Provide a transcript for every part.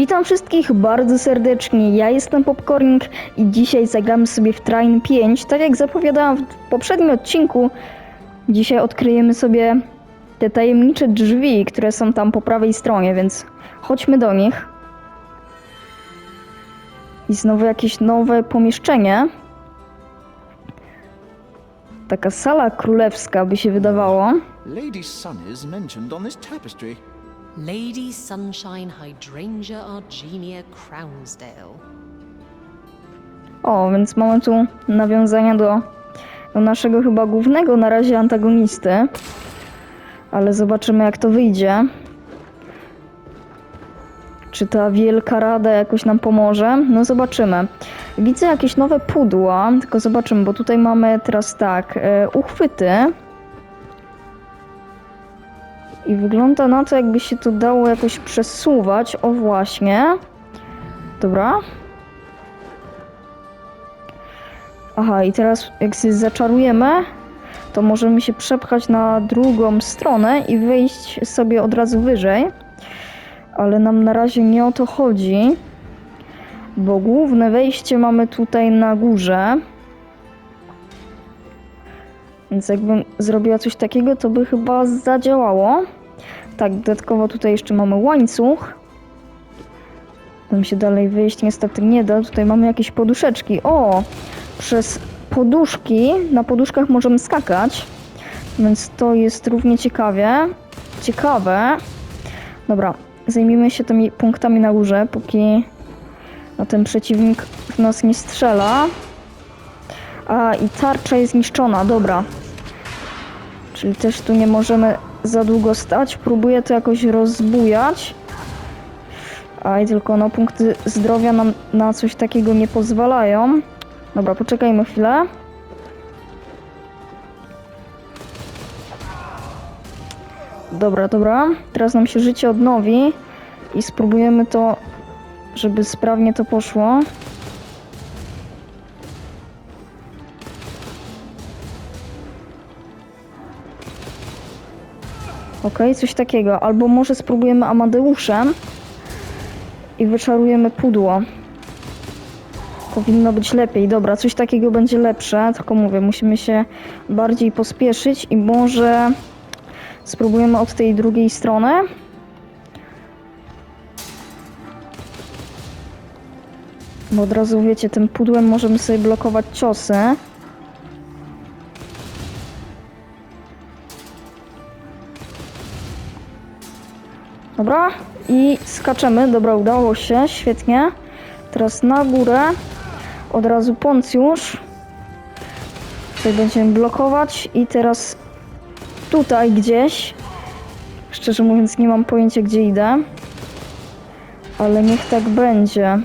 Witam wszystkich bardzo serdecznie. Ja jestem Popcorning i dzisiaj zagramy sobie w Train 5. Tak jak zapowiadałam w poprzednim odcinku, dzisiaj odkryjemy sobie te tajemnicze drzwi, które są tam po prawej stronie, więc chodźmy do nich. I znowu jakieś nowe pomieszczenie. Taka sala królewska by się wydawało. Lady Sun mentioned on this tapestry. Lady Sunshine Hydrangea Argenia Crownsdale. O, więc mamy tu nawiązania do, do naszego chyba głównego na razie antagonisty. Ale zobaczymy jak to wyjdzie. Czy ta wielka rada jakoś nam pomoże? No zobaczymy. Widzę jakieś nowe pudła, tylko zobaczymy, bo tutaj mamy teraz tak, e, uchwyty. I wygląda na to, jakby się to dało jakoś przesuwać. O właśnie. Dobra. Aha, i teraz jak się zaczarujemy, to możemy się przepchać na drugą stronę i wyjść sobie od razu wyżej. Ale nam na razie nie o to chodzi, bo główne wejście mamy tutaj na górze. Więc jakbym zrobiła coś takiego, to by chyba zadziałało. Tak, dodatkowo tutaj jeszcze mamy łańcuch. Tam się dalej wyjść niestety nie da. Tutaj mamy jakieś poduszeczki. O! Przez poduszki, na poduszkach możemy skakać. Więc to jest równie ciekawie. Ciekawe. Dobra, zajmijmy się tymi punktami na górze, póki no, ten przeciwnik w nas nie strzela. A, i tarcza jest zniszczona, dobra. Czyli też tu nie możemy za długo stać. Próbuję to jakoś rozbujać. A i tylko no punkty zdrowia nam na coś takiego nie pozwalają. Dobra, poczekajmy chwilę. Dobra, dobra. Teraz nam się życie odnowi i spróbujemy to, żeby sprawnie to poszło. Okej, coś takiego. Albo może spróbujemy Amadeuszem i wyczarujemy pudło. Powinno być lepiej. Dobra, coś takiego będzie lepsze, tylko mówię, musimy się bardziej pospieszyć i może spróbujemy od tej drugiej strony. Bo od razu wiecie, tym pudłem możemy sobie blokować ciosy. Dobra, i skaczemy. Dobra, udało się, świetnie. Teraz na górę. Od razu Poncjusz. Tutaj będziemy blokować i teraz tutaj gdzieś. Szczerze mówiąc nie mam pojęcia gdzie idę. Ale niech tak będzie.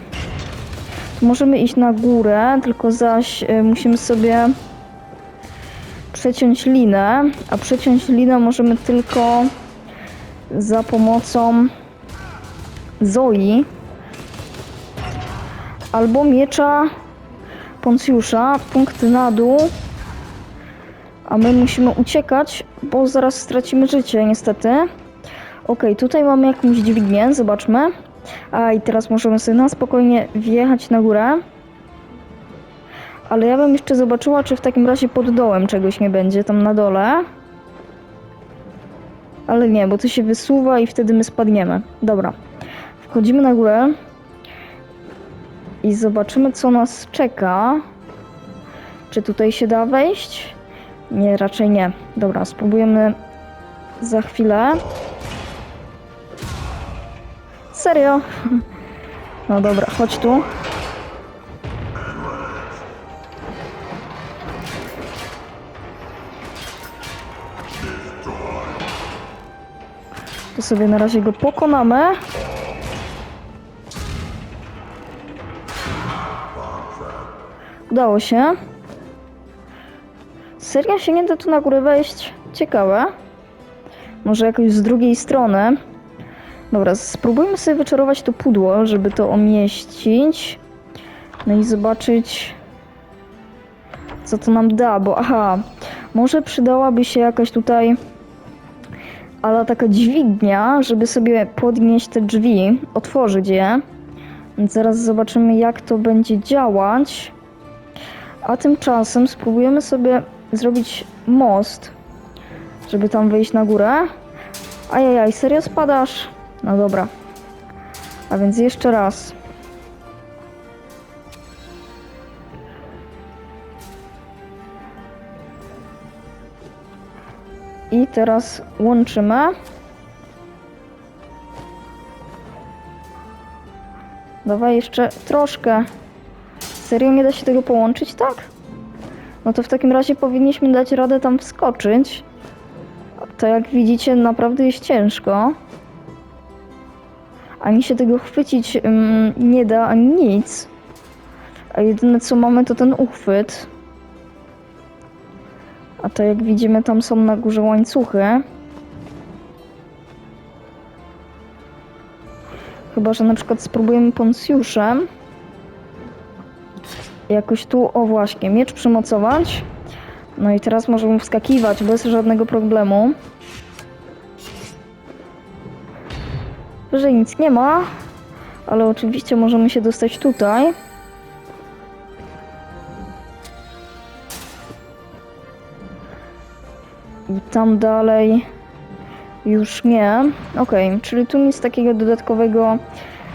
Możemy iść na górę, tylko zaś y, musimy sobie przeciąć linę, a przeciąć linę możemy tylko za pomocą Zoi albo miecza Poncjusza, punkt na dół, a my musimy uciekać, bo zaraz stracimy życie niestety. Ok, tutaj mamy jakąś dźwignię, zobaczmy. A i teraz możemy sobie na spokojnie wjechać na górę. Ale ja bym jeszcze zobaczyła, czy w takim razie pod dołem czegoś nie będzie, tam na dole. Ale nie, bo to się wysuwa i wtedy my spadniemy. Dobra. Wchodzimy na górę. I zobaczymy, co nas czeka. Czy tutaj się da wejść? Nie, raczej nie. Dobra, spróbujemy za chwilę. Serio? No dobra, chodź tu. To sobie na razie go pokonamy. Udało się. Serio się nie da tu na górę wejść? Ciekawe. Może jakoś z drugiej strony. Dobra, spróbujmy sobie wyczarować to pudło, żeby to omieścić. No i zobaczyć, co to nam da, bo aha, może przydałaby się jakaś tutaj ale taka dźwignia, żeby sobie podnieść te drzwi, otworzyć je. Zaraz zobaczymy, jak to będzie działać. A tymczasem spróbujemy sobie zrobić most, żeby tam wyjść na górę. Ajajaj, serio spadasz? No dobra. A więc jeszcze raz. Teraz łączymy. Dawaj jeszcze troszkę. Serio nie da się tego połączyć, tak? No to w takim razie powinniśmy dać radę tam wskoczyć. To jak widzicie naprawdę jest ciężko. Ani się tego chwycić nie da, ani nic. A jedyne co mamy to ten uchwyt. A to jak widzimy tam są na górze łańcuchy. Chyba, że na przykład spróbujemy Poncjuszem. Jakoś tu, o właśnie, miecz przymocować. No i teraz możemy wskakiwać bez żadnego problemu. Wyżej nic nie ma, ale oczywiście możemy się dostać tutaj. Tam dalej już nie. Okej, czyli tu nic takiego dodatkowego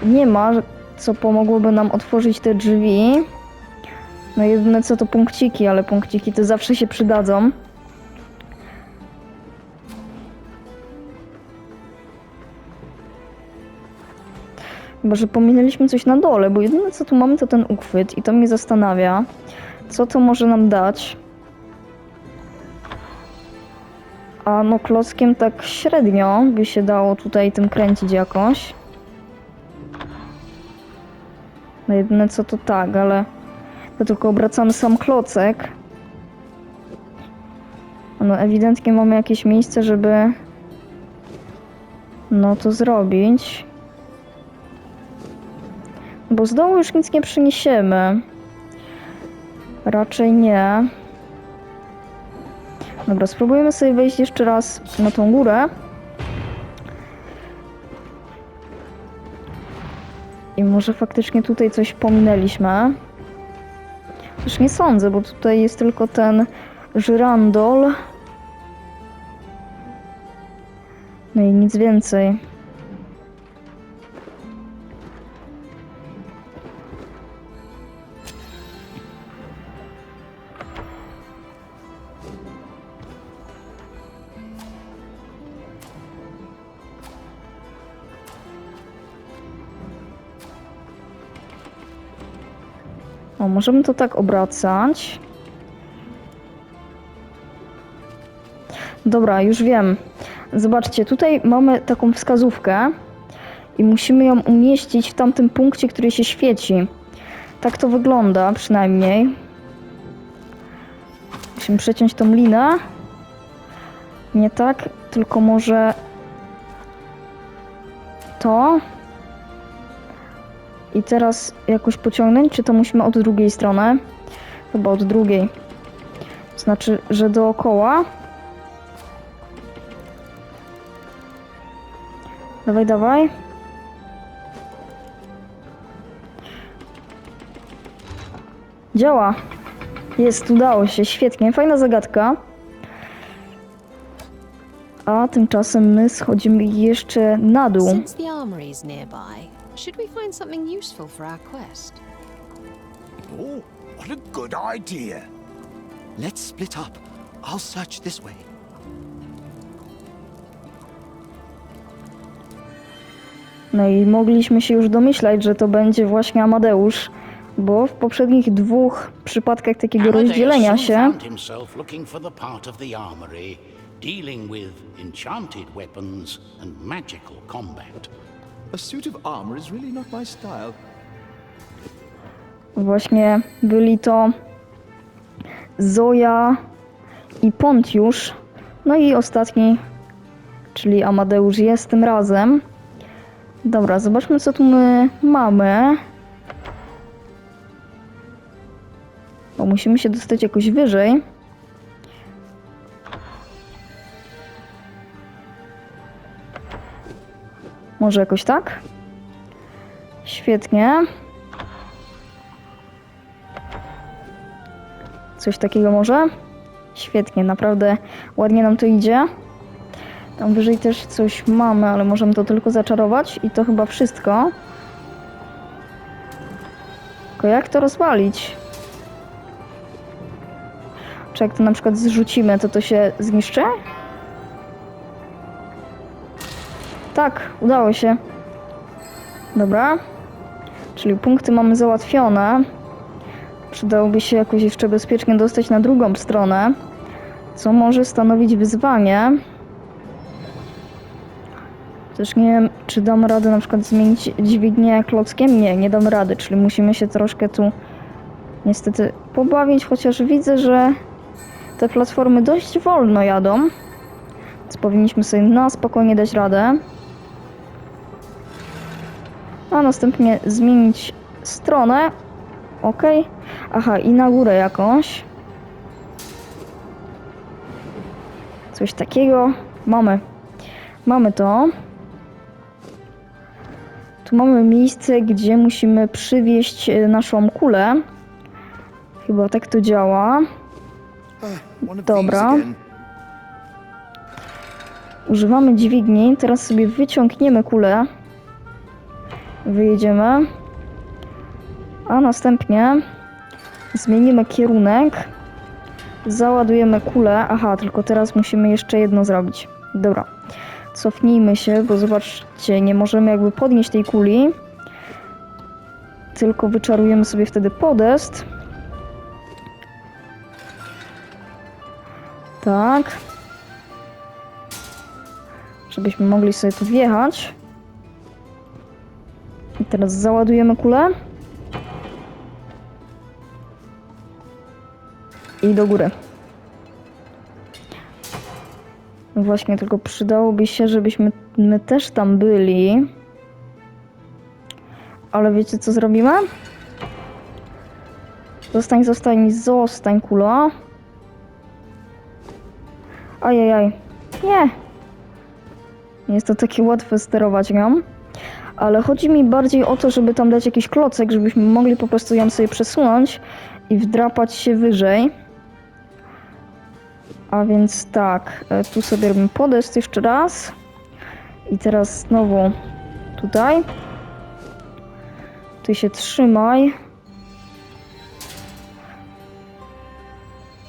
nie ma, co pomogłoby nam otworzyć te drzwi. No jedyne co to punkciki, ale punkciki to zawsze się przydadzą. Chyba, że pominęliśmy coś na dole, bo jedyne co tu mamy to ten uchwyt i to mnie zastanawia. Co to może nam dać? A no klockiem tak średnio by się dało tutaj tym kręcić jakoś. No jedyne co to tak, ale to tylko obracamy sam klocek. No ewidentnie mamy jakieś miejsce, żeby no to zrobić. Bo z dołu już nic nie przyniesiemy. Raczej nie. Dobra, spróbujemy sobie wejść jeszcze raz na tą górę. I może faktycznie tutaj coś pominęliśmy. Już nie sądzę, bo tutaj jest tylko ten żyrandol. No i nic więcej. Możemy to tak obracać. Dobra, już wiem. Zobaczcie, tutaj mamy taką wskazówkę i musimy ją umieścić w tamtym punkcie, który się świeci. Tak to wygląda przynajmniej. Musimy przeciąć tą linę. Nie tak, tylko może to. I teraz jakoś pociągnąć, czy to musimy od drugiej strony? Chyba od drugiej. Znaczy, że dookoła. Dawaj, dawaj. Działa. Jest, udało się, świetnie. Fajna zagadka. A tymczasem my schodzimy jeszcze na dół. Should we find something useful for our quest? Oh, what a good idea. Let's split up. I'll search this way. No i mogliśmy się już domyślać, że to będzie właśnie Amadeusz, bo w poprzednich dwóch przypadkach takiego rozdzielenia się dealing with enchanted weapons and magical combat. A suit of armor is really not my style. właśnie byli to Zoja i Pontiusz. No i ostatni, czyli Amadeusz jest tym razem. Dobra, zobaczmy co tu my mamy. Bo musimy się dostać jakoś wyżej. Może jakoś tak? Świetnie. Coś takiego może? Świetnie, naprawdę ładnie nam to idzie. Tam wyżej też coś mamy, ale możemy to tylko zaczarować i to chyba wszystko. Tylko jak to rozwalić? Czy jak to na przykład zrzucimy, to to się zniszczy? Tak, udało się. Dobra. Czyli punkty mamy załatwione. Przydałoby się jakoś jeszcze bezpiecznie dostać na drugą stronę, co może stanowić wyzwanie. Też nie wiem, czy dam radę na przykład zmienić dźwignię klockiem. Nie, nie dam rady, czyli musimy się troszkę tu niestety pobawić, chociaż widzę, że te platformy dość wolno jadą. Więc powinniśmy sobie na spokojnie dać radę. A następnie zmienić stronę. Ok. Aha, i na górę jakąś. Coś takiego. Mamy. Mamy to. Tu mamy miejsce, gdzie musimy przywieźć e, naszą kulę. Chyba tak to działa. Of Dobra. Używamy dźwigni. Teraz sobie wyciągniemy kulę. Wyjedziemy. A następnie zmienimy kierunek. Załadujemy kulę. Aha, tylko teraz musimy jeszcze jedno zrobić. Dobra. Cofnijmy się, bo zobaczcie, nie możemy jakby podnieść tej kuli. Tylko wyczarujemy sobie wtedy podest. Tak. Żebyśmy mogli sobie tu wjechać. I teraz załadujemy kulę. I do góry. Właśnie, tylko przydałoby się, żebyśmy my też tam byli. Ale wiecie co zrobimy? Zostań, zostań, zostań kula. Ajajaj. Nie. Nie jest to takie łatwe sterować nią. Ale chodzi mi bardziej o to, żeby tam dać jakiś klocek, żebyśmy mogli po prostu ją sobie przesunąć i wdrapać się wyżej. A więc tak, e, tu sobie robimy podest jeszcze raz. I teraz znowu tutaj. Ty się trzymaj.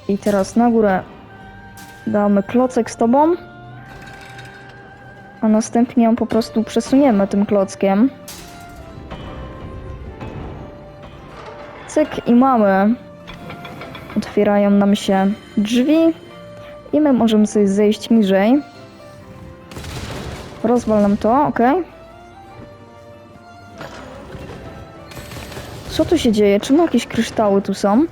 I teraz na górę damy klocek z tobą. A następnie ją po prostu przesuniemy tym klockiem. Cyk i mamy. Otwierają nam się drzwi. I my możemy sobie zejść niżej. Rozwal nam to, ok. Co tu się dzieje? Czemu jakieś kryształy tu są?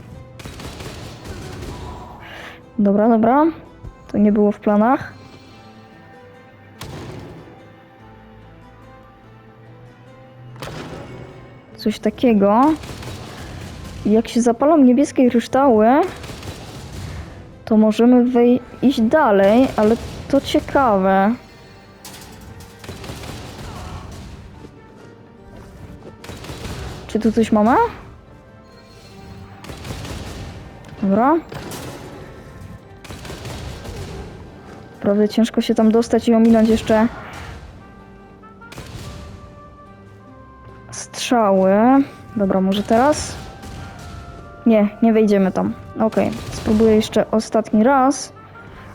Dobra, dobra. To nie było w planach. Coś takiego. Jak się zapalą niebieskie kryształy, to możemy iść dalej, ale to ciekawe. Czy tu coś mamy? Dobra. Naprawdę ciężko się tam dostać i ominąć jeszcze strzały. Dobra, może teraz? Nie, nie wejdziemy tam. Okej, spróbuję jeszcze ostatni raz,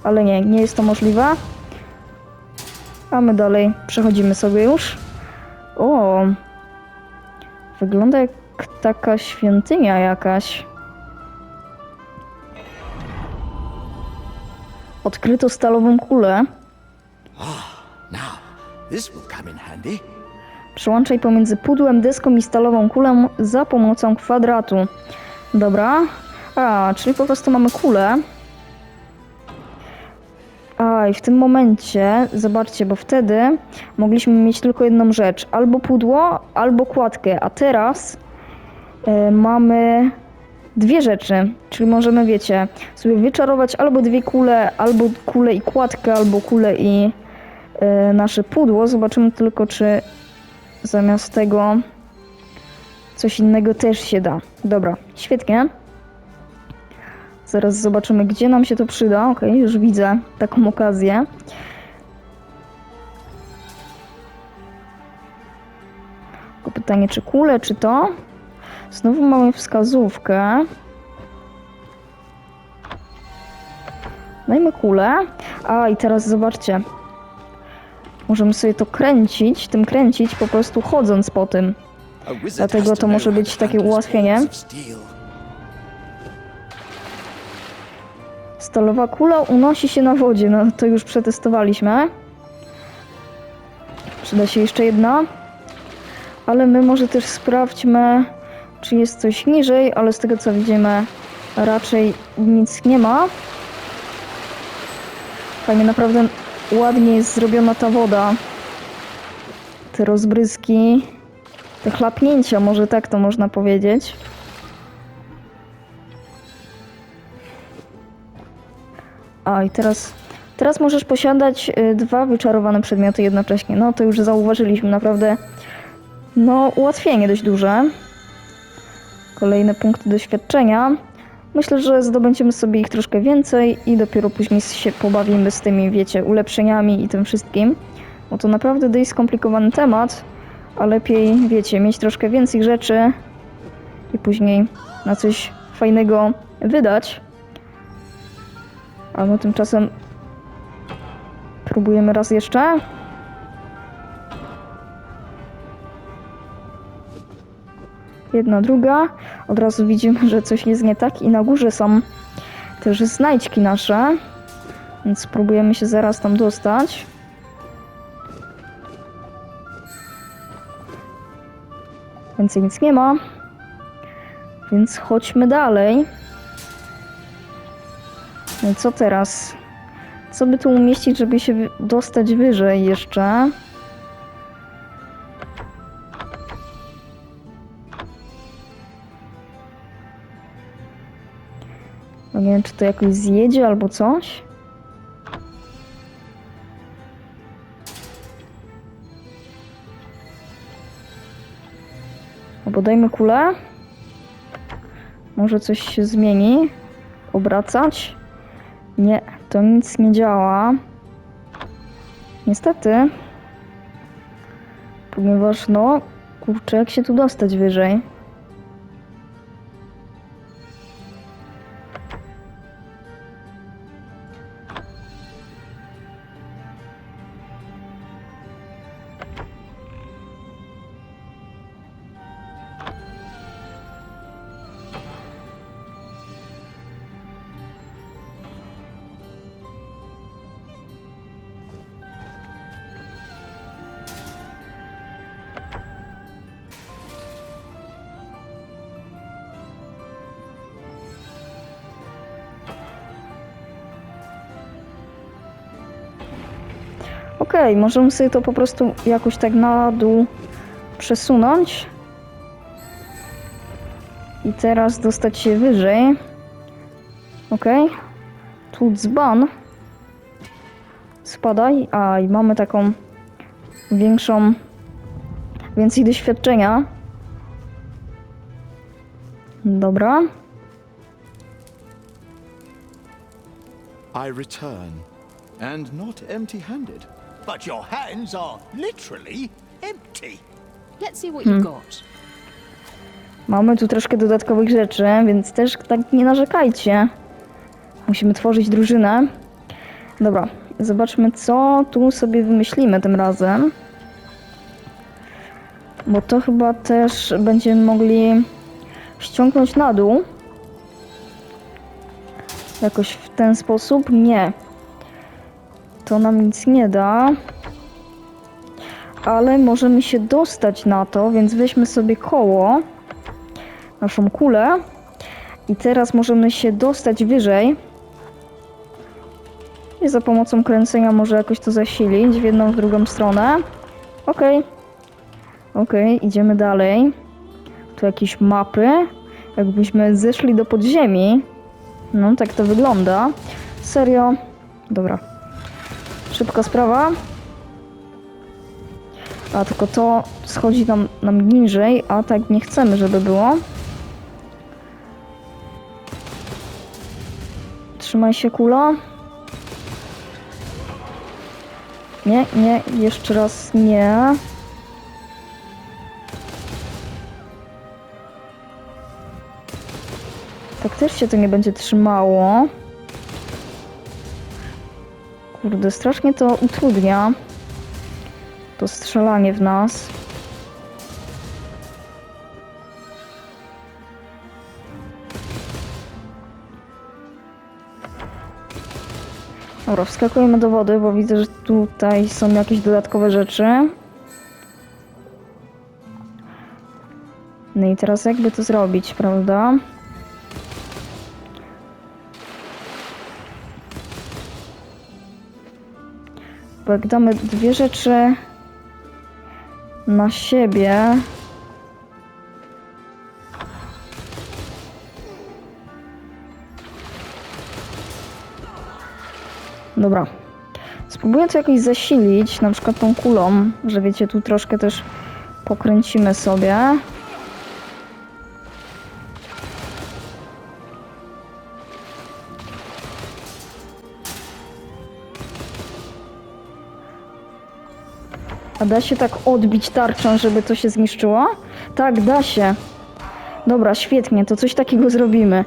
ale nie, nie jest to możliwe. A my dalej przechodzimy sobie już. O, wygląda jak taka świątynia jakaś. Odkryto stalową kulę. Now, this will come in handy. Przełączaj pomiędzy pudłem, deską i stalową kulą za pomocą kwadratu. Dobra. A, czyli po prostu mamy kulę. A, i w tym momencie, zobaczcie, bo wtedy mogliśmy mieć tylko jedną rzecz. Albo pudło, albo kładkę. A teraz e, mamy dwie rzeczy. Czyli możemy, wiecie, sobie wyczarować albo dwie kule, albo kulę i kładkę, albo kulę i e, nasze pudło. Zobaczymy tylko, czy zamiast tego coś innego też się da. Dobra, świetnie. Zaraz zobaczymy, gdzie nam się to przyda. Ok, już widzę taką okazję. Tylko pytanie, czy kule, czy to? Znowu mamy wskazówkę. Dajmy kulę. A, i teraz zobaczcie. Możemy sobie to kręcić, tym kręcić po prostu chodząc po tym. Dlatego to może być takie ułatwienie. Stalowa kula unosi się na wodzie. No to już przetestowaliśmy. Przyda się jeszcze jedna. Ale my może też sprawdźmy, czy jest coś niżej, ale z tego co widzimy, raczej nic nie ma. Fajnie, naprawdę ładnie jest zrobiona ta woda. Te rozbryzki, te chlapnięcia, może tak to można powiedzieć. A i teraz, teraz możesz posiadać y, dwa wyczarowane przedmioty jednocześnie. No to już zauważyliśmy naprawdę. No, ułatwienie dość duże. Kolejne punkty doświadczenia. Myślę, że zdobędziemy sobie ich troszkę więcej i dopiero później się pobawimy z tymi, wiecie, ulepszeniami i tym wszystkim. Bo to naprawdę dość skomplikowany temat, a lepiej, wiecie, mieć troszkę więcej rzeczy i później na coś fajnego wydać. A my tymczasem próbujemy raz jeszcze. Jedna, druga. Od razu widzimy, że coś jest nie tak i na górze są też znajdźki nasze. Więc spróbujemy się zaraz tam dostać. Więcej nic nie ma. Więc chodźmy dalej. No co teraz? Co by tu umieścić, żeby się dostać wyżej jeszcze? Wiem, czy to jakoś zjedzie albo coś. Albo dajmy kulę. Może coś się zmieni. Obracać. Nie, to nic nie działa. Niestety. Ponieważ no, kurczę, jak się tu dostać wyżej? Okej, możemy sobie to po prostu jakoś tak na dół przesunąć. I teraz dostać się wyżej. Okej. Tu dzban. Spadaj. A, i mamy taką większą, więcej doświadczenia. Dobra. I return, and not empty-handed. But your hands are literally empty. Let's see what you've got. Mamy tu troszkę dodatkowych rzeczy, więc też tak nie narzekajcie. Musimy tworzyć drużynę. Dobra, zobaczmy co tu sobie wymyślimy tym razem. Bo to chyba też będziemy mogli ściągnąć na dół. Jakoś w ten sposób? Nie. To nam nic nie da. Ale możemy się dostać na to, więc weźmy sobie koło naszą kulę. I teraz możemy się dostać wyżej. I za pomocą kręcenia może jakoś to zasilić w jedną, w drugą stronę. Okej. Okej, idziemy dalej. Tu jakieś mapy. Jakbyśmy zeszli do podziemi. No, tak to wygląda. Serio. Dobra. Szybka sprawa. A tylko to schodzi nam, nam niżej, a tak nie chcemy, żeby było. Trzymaj się kula. Nie, nie, jeszcze raz nie. Tak też się to nie będzie trzymało. Kurde, strasznie to utrudnia. To strzelanie w nas. Dobra, wskakujemy do wody, bo widzę, że tutaj są jakieś dodatkowe rzeczy. No i teraz jakby to zrobić, prawda? Bo jak damy dwie rzeczy na siebie. Dobra. Spróbuję to jakoś zasilić, na przykład tą kulą, że wiecie, tu troszkę też pokręcimy sobie. A da się tak odbić tarczą, żeby to się zniszczyło? Tak, da się. Dobra, świetnie, to coś takiego zrobimy.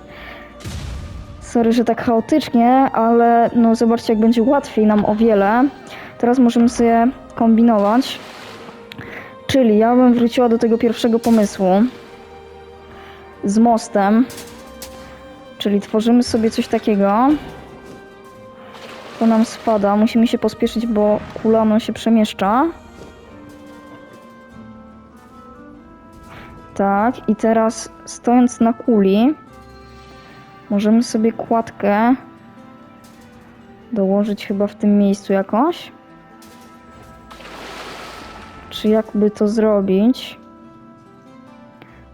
Sorry, że tak chaotycznie, ale no zobaczcie, jak będzie łatwiej nam o wiele. Teraz możemy sobie kombinować. Czyli ja bym wróciła do tego pierwszego pomysłu z mostem. Czyli tworzymy sobie coś takiego. To nam spada. Musimy się pospieszyć, bo kula no, się przemieszcza. Tak, i teraz stojąc na kuli, możemy sobie kładkę dołożyć chyba w tym miejscu jakoś. Czy jakby to zrobić?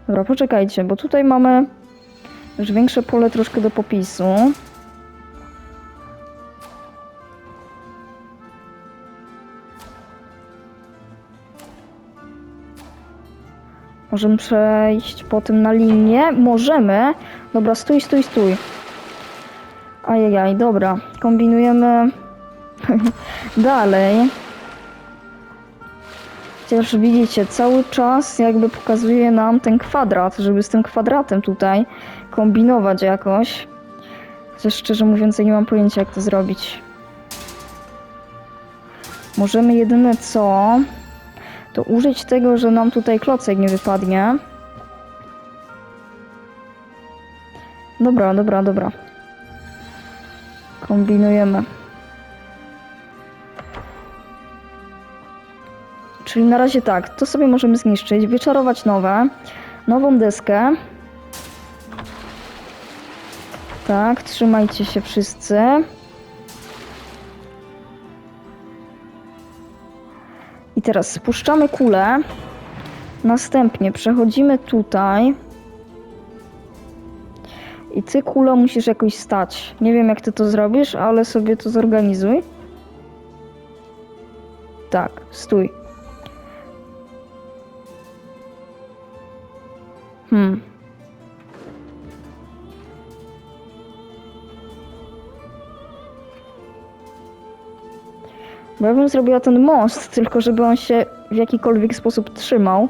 Dobra, poczekajcie, bo tutaj mamy już większe pole troszkę do popisu. Możemy przejść po tym na linię? Możemy. Dobra, stój, stój, stój. Ajajaj, dobra. Kombinujemy dalej. Chociaż widzicie, cały czas jakby pokazuje nam ten kwadrat, żeby z tym kwadratem tutaj kombinować jakoś. Chociaż szczerze mówiąc, ja nie mam pojęcia, jak to zrobić. Możemy jedyne co, to użyć tego, że nam tutaj klocek nie wypadnie. Dobra, dobra, dobra. Kombinujemy. Czyli na razie tak, to sobie możemy zniszczyć, wyczarować nowe, nową deskę. Tak, trzymajcie się wszyscy. I teraz spuszczamy kulę. Następnie przechodzimy tutaj. I ty kulo musisz jakoś stać. Nie wiem jak ty to zrobisz, ale sobie to zorganizuj. Tak, stój. Hmm. Bo ja bym zrobiła ten most, tylko żeby on się w jakikolwiek sposób trzymał.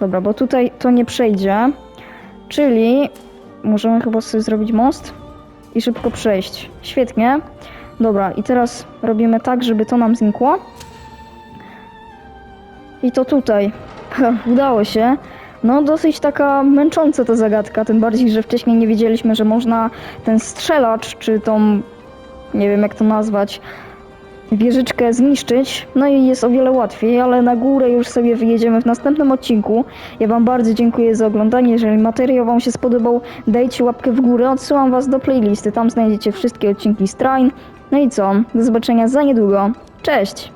Dobra, bo tutaj to nie przejdzie. Czyli możemy chyba sobie zrobić most i szybko przejść. Świetnie. Dobra, i teraz robimy tak, żeby to nam znikło. I to tutaj. Udało się. No, dosyć taka męcząca ta zagadka, tym bardziej, że wcześniej nie wiedzieliśmy, że można ten strzelacz, czy tą, nie wiem jak to nazwać, wieżyczkę zniszczyć. No i jest o wiele łatwiej, ale na górę już sobie wyjedziemy w następnym odcinku. Ja Wam bardzo dziękuję za oglądanie. Jeżeli materiał Wam się spodobał, dajcie łapkę w górę. Odsyłam Was do playlisty, tam znajdziecie wszystkie odcinki z Train. No i co? Do zobaczenia za niedługo. Cześć!